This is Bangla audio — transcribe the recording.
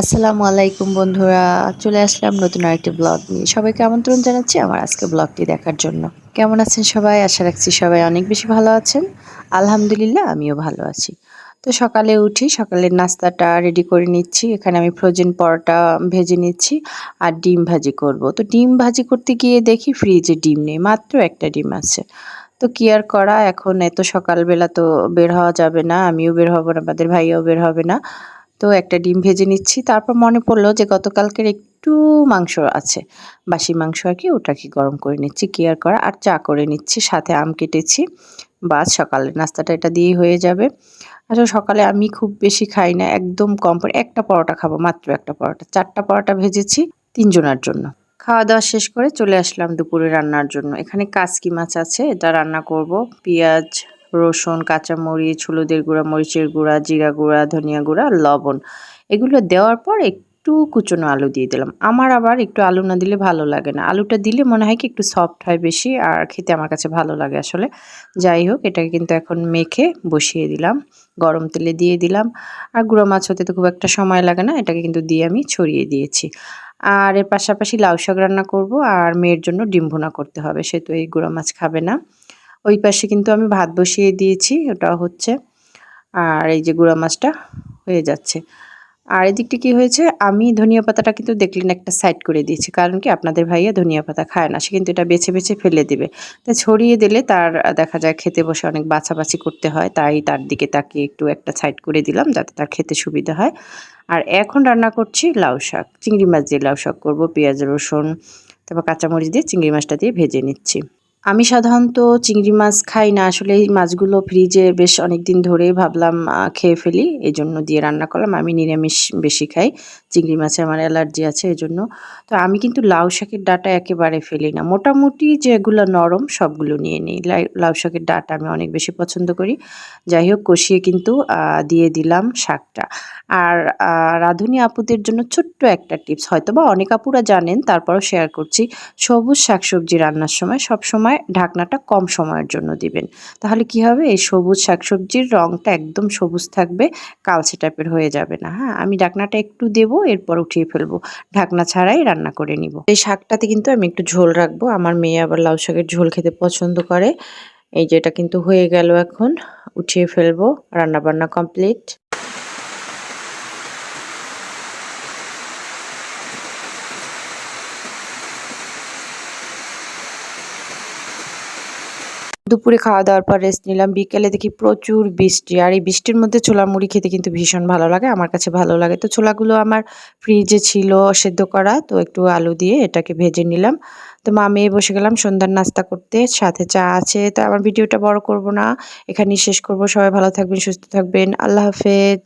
আসসালামু আলাইকুম বন্ধুরা, চলে আসলাম নতুন আরেকটি ব্লগ নিয়ে। সবাইকে আমন্ত্রণ জানাচ্ছি আমার আজকে ব্লগটি দেখার জন্য। কেমন আছেন সবাই? আশা রাখছি সবাই অনেক বেশি ভালো আছেন। আলহামদুলিল্লাহ, আমিও ভালো আছি। তো সকালে উঠি, সকালের নাস্তাটা রেডি করে নিচ্ছি। এখানে আমি ফ্রোজেন পরোটা ভেজে নিচ্ছি আর ডিম ভাজি করব। তো ডিম ভাজি করতে গিয়ে দেখি ফ্রিজে ডিম নেই, মাত্র একটা ডিম আছে। তো কি আর করা? এখন এত সকালবেলা তো বের হওয়া যাবে না, আমিও বের হব না, আমাদের ভাইয়াও বের হবে না। তো একটা ডিম ভেজে নিচ্ছি। তারপর মনে পড়ল যে গতকালকের একটু মাংস আছে। বাসি মাংস আর কি, ওটাকে গরম করে নিচ্ছি কেয়ার করা, আর চা করে নিচ্ছি, সাথে আম কেটেছি। বাস সকালের নাস্তাটা এটা দিয়েই হয়ে যাবে। আসলে সকালে আমি খুব বেশি খাই না, একদম কম একটা পরোটা খাব, মাত্র একটা পরোটা, চারটা পরোটা ভেজেছি তিনজনের জন্য। খাওয়া দাওয়া শেষ করে চলে আসলাম দুপুরে রান্নার জন্য। এখানে কাসকি মাছ আছে, এটা রান্না করব, পেঁয়াজ রসুন, কাঁচামরিচ, হলুদের গুঁড়া, মরিচের গুঁড়া, জিরা গুঁড়া, ধনিয়া গুঁড়া, লবণ। এগুলো দেওয়ার পর একটু কুচনো আলু দিয়ে দিলাম। আমার আবার একটু আলু না দিলে ভালো লাগে না। আলুটা দিলে মনে হয় কি একটু সফট হয় বেশি আর খেতে আমার কাছে ভালো লাগে আসলে। যাই হোক, এটাকে কিন্তু এখন মেখে বসিয়ে দিলাম। গরম তেলে দিয়ে দিলাম। আর গুঁড়ো মাছ হতে তো খুব একটা সময় লাগে না, এটাকে কিন্তু দিয়ে আমি ছড়িয়ে দিয়েছি। আর এর পাশাপাশি লাউ শাক রান্না করব আর মেয়ের জন্য ডিম ভুনা করতে হবে। সে তো এই গুঁড়ো মাছ খাবে না। ওই পাশে কিন্তু আমি ভাত বসিয়ে দিয়েছি, ওটা হচ্ছে। আর এই যে গুঁড়া মাছটা হয়ে যাচ্ছে। আর এদিকটি কি হয়েছে? আমি ধনিয়া পাতাটা কিন্তু দেখলেন একটা সাইড করে দিয়েছি। কারণ কি? আপনাদের ভাইয়া ধনিয়া পাতা খায় না। সে কিন্তু এটা বেছে বেছে ফেলে দিবে। তাই ছড়িয়ে দিলে তার, দেখা যায় খেতে বসে অনেক বাছাবাছি করতে হয়। তাই তার দিকে তাকে একটু একটা সাইড করে দিলাম যাতে তার খেতে সুবিধা হয়। আর এখন রান্না করছি লাউ শাক। চিংড়ি মাছ দিয়ে লাউ শাক করব, পেঁয়াজ, রসুন, তারপর কাঁচামরিচ দিয়ে চিংড়ি মাছটা দিয়ে ভেজে নিচ্ছি। আমি সাধারণত চিংড়ি মাছ খাই না, আসলে এই মাছগুলো ফ্রিজে বেশ অনেক দিন ধরেই ভাবলাম খেয়ে ফেলি এই জন্য দিয়ে রান্না করলাম। আমি নিরামিষ বেশি খাই। চিংড়ি মাছে আমার অ্যালার্জি আছে এই জন্য তো আমি কিন্তু লাউ শাকের ডাটা একেবারে ফেলি না। মোটামুটি যেগুলো নরম, সবগুলো নিয়ে নিই। লাউ শাকের ডাটা আমি অনেক বেশি পছন্দ করি। যাই হোক, কষিয়ে কিন্তু দিয়ে দিলাম শাকটা। আর রাঁধুনি আপুদের জন্য ছোট্ট একটা টিপস। হয়তো বা অনেক আপুরা জানেন, তারপরও শেয়ার করছি। সবুজ শাকসবজি রান্নার সময় সব সময় ঢাকনাটা কম সময়ের জন্য দিবেন। তাহলে কি হবে? এই সবুজ শাকসবজির রঙটা একদম সবুজ থাকবে, কালচে টাইপের হয়ে যাবে না। হ্যাঁ আমি ঢাকনাটা একটু দেবো এরপর উঠিয়ে ফেলব। ঢাকনা ছাড়াই রান্না করে নিব। এই শাকটাতে কিন্তু আমি একটু ঝোল রাখব। আমার মেয়ে আবার লাউ শাকের ঝোল খেতে পছন্দ করে। এই যেটা কিন্তু হয়ে গেল এখন। উঠিয়ে ফেলব। রান্না বান্না কমপ্লিট। দুপুরে খাওয়া দাওয়ার পর রেস্ট নিলাম। বিকেলে দেখি প্রচুর বৃষ্টি আর এই বৃষ্টির মধ্যে ছোলা মুড়ি খেতে কিন্তু ভীষণ ভালো লাগে, আমার কাছে ভালো লাগে। তো ছোলাগুলো আমার ফ্রিজে ছিল সেদ্ধ করা, তো একটু আলু দিয়ে এটাকে ভেজে নিলাম। তো মা মেয়ে বসে গেলাম সন্ধ্যার নাস্তা করতে, সাথে চা আছে। তো আমার ভিডিওটা বড় করব না, এখানেই শেষ করব। সবাই ভালো থাকবেন, সুস্থ থাকবেন। আল্লাহ হাফেজ।